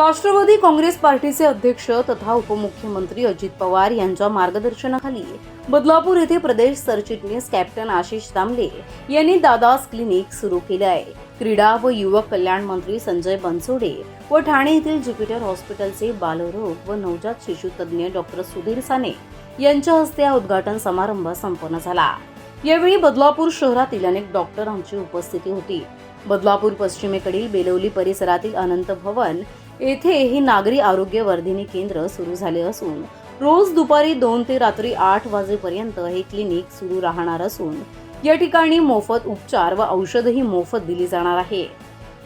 राष्ट्रवादी काँग्रेस पार्टीचे अध्यक्ष तथा उपमुख्यमंत्री अजित पवार यांच्या मार्गदर्शनाखाली बदलापूर येथे प्रदेश सरचिटणीस कॅप्टन आशिष दामले यांनी दादास क्लिनिक सुरू केले आहे. क्रीडा व युवक कल्याण मंत्री संजय बनसोडे व ठाणे येथील ज्युपिटर हॉस्पिटलचे बालरोग व नवजात शिशुतज्ज्ञ डॉक्टर सुधीर साने यांच्या हस्ते हा उद्घाटन समारंभ संपन्न झाला. यावेळी बदलापूर शहरातील अनेक डॉक्टरांची उपस्थिती होती. बदलापूर पश्चिमेकडील बेलवली परिसरातील अनंत भवन येथे हे नागरी आरोग्य वर्धिनी केंद्र सुरू झाले असून रोज दुपारी दोन ते रात्री आठ वाजेपर्यंत हे क्लिनिक सुरू राहणार असून या ठिकाणी मोफत उपचार व औषधही मोफत दिली जाणार आहे.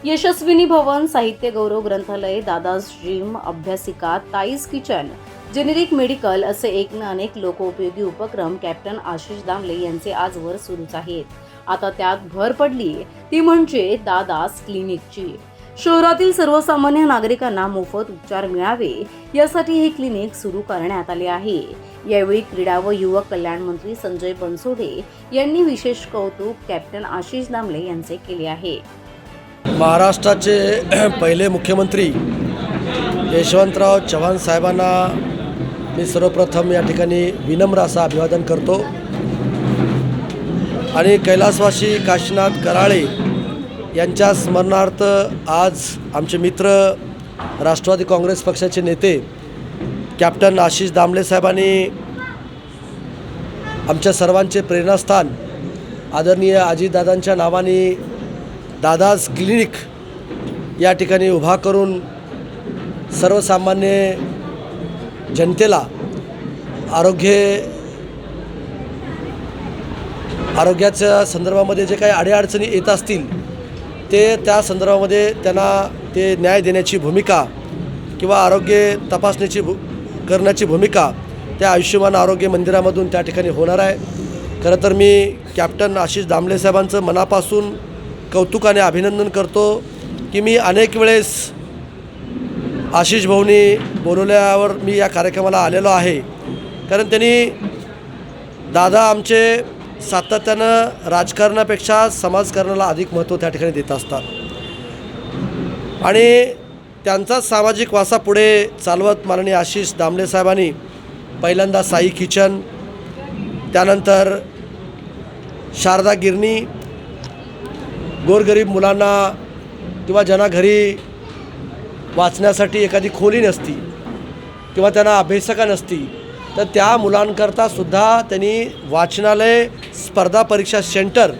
यशस्विनी भवन साहित्य गौरव ग्रंथालय दादास जिम अभ्यासिका ताईज किचन जेनेरिक मेडिकल असे एक न अनेक लोकोपयोगी उपक्रम कॅप्टन आशिष दामले यांचे आजवर सुरूच आहेत. आता त्यात भर पडली ती म्हणजे दादास क्लिनिकची. शहरातील सर्वसामान्य नागरिकांना मोफत उपचार मिळावे यासाठी हे क्लिनिक सुरू करण्यात आले आहे. यावेळी क्रीडा व युवक कल्याण मंत्री संजय बनसोडे यांनी विशेष कौतुक कॅप्टन आशिष दामले यांचे केले आहे. महाराष्ट्राचे पहिले मुख्यमंत्री यशवंतराव चव्हाण साहेबांना मी सर्वप्रथम या ठिकाणी विनम्र असा अभिवादन करतो. आणि कैलासवासी काशीनाथ कराळे यांच्या स्मरणार्थ आज आमचे मित्र राष्ट्रवादी काँग्रेस पक्षाचे नेते कॅप्टन आशिष दामले साहेबांनी आमच्या सर्वांचे प्रेरणास्थान आदरणीय अजितदादांच्या नावाने दादाज क्लिनिक या ठिकाणी उभा करून सर्वसामान्य जनतेला आरोग्य आरोग्याच्या संदर्भामध्ये जे काही अडीअडचणी येत असतील ते त्या संदर्भामध्ये त्यांना ते न्याय देण्याची भूमिका किंवा आरोग्य तपासण्याची भू करण्याची भूमिका त्या आयुष्यमान आरोग्य मंदिरामधून त्या ठिकाणी होणार आहे. खरं तर मी कॅप्टन आशिष दामले साहेबांचं मनापासून कौतुक आणि अभिनंदन करतो की मी अनेक वेळेस आशिष भाऊनी बोलवल्यावर मी या कार्यक्रमाला आलेलो आहे. कारण त्यांनी दादा आमचे सातत्यानं राजकारणापेक्षा समाजकारणाला अधिक महत्त्व त्या ठिकाणी देत असतात. आणि त्यांचाच सामाजिक वासा पुढे चालवत माननीय आशिष दामले साहेबांनी पहिल्यांदा साई किचन त्यानंतर शारदा गिरणी गोरगरीब मुलांना किंवा ज्यांना घरी वाचण्यासाठी एखादी खोली नसती किंवा त्यांना अभ्यासका नसती तर त्या मुलांकरता सुद्धा त्यांनी वाचनालय स्पर्धा परीक्षा सेंटर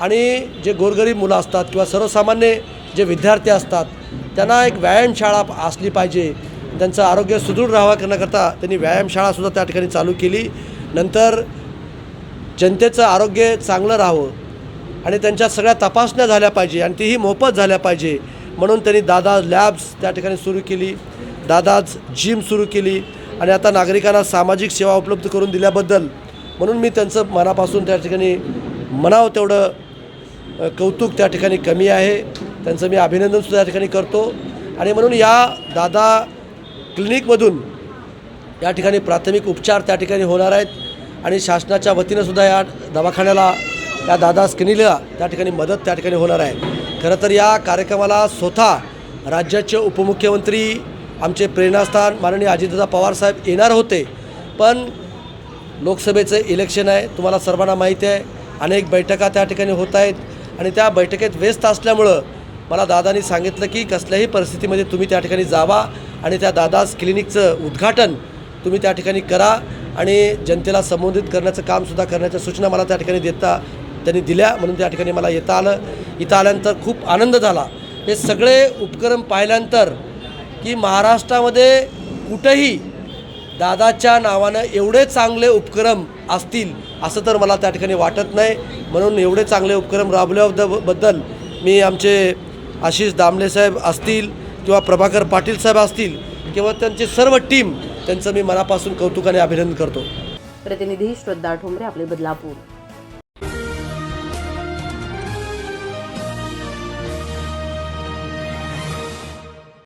आणि जे गोरगरीब मुलं असतात किंवा सर्वसामान्य जे विद्यार्थी असतात त्यांना एक व्यायामशाळा असली पाहिजे. त्यांचं आरोग्य सुदृढ राहावा करण्याकरता त्यांनी व्यायामशाळासुद्धा त्या ठिकाणी चालू केली. नंतर जनतेचं आरोग्य चांगलं राहावं आणि त्यांच्या सगळ्या तपासण्या झाल्या पाहिजे आणि तीही मोफत झाल्या पाहिजे. म्हणून त्यांनी दादा लॅब्स त्या ठिकाणी सुरू केली. दादाज जिम सुरू केली. आणि आता नागरिकांना सामाजिक सेवा उपलब्ध करून दिल्याबद्दल म्हणून मी त्यांचं मनापासून त्या ठिकाणी म्हणावं तेवढं कौतुक त्या ठिकाणी कमी आहे. त्यांचं मी अभिनंदनसुद्धा त्या ठिकाणी करतो. आणि म्हणून या दादा क्लिनिकमधून या ठिकाणी प्राथमिक उपचार त्या ठिकाणी होणार आहेत. आणि शासनाच्या वतीनंसुद्धा या दवाखान्याला या दादा स्किनीला त्या ठिकाणी मदत त्या ठिकाणी होणार आहे. खरं तर या कार्यक्रमाला स्वतः राज्याचे उपमुख्यमंत्री आमचे प्रेरणास्थान माननीय अजितदादा पवारसाहेब येणार होते. पण लोकसभेचं इलेक्शन आहे तुम्हाला सर्वांना माहिती आहे अनेक बैठका त्या ठिकाणी होत आहेत आणि त्या बैठकीत व्यस्त असल्यामुळं मला दादानी सांगितलं की कसल्याही परिस्थितीमध्ये तुम्ही त्या ठिकाणी जावा आणि त्या दादाज क्लिनिकचं उद्घाटन तुम्ही त्या ठिकाणी करा आणि जनतेला संबोधित करण्याचं कामसुद्धा करण्याच्या सूचना मला त्या ठिकाणी देता त्यांनी दिल्या म्हणून त्या ठिकाणी मला येता आलं. इथं आल्यानंतर खूप आनंद झाला. हे सगळे उपक्रम पाहिल्यानंतर की महाराष्ट्रामध्ये कुठंही दादाच्या नावानं एवढे चांगले उपक्रम असतील असं तर मला त्या ठिकाणी वाटत नाही. म्हणून एवढे चांगले उपक्रम राबल्याबद्दल मी आमचे आशिष दामले साहेब असतील किंवा प्रभाकर पाटील साहेब असतील किंवा त्यांची सर्व टीम त्यांचं मी मनापासून कौतुकाने अभिनंदन करतो. प्रतिनिधी श्रद्धा ठोंबरे आपले बदलापूर.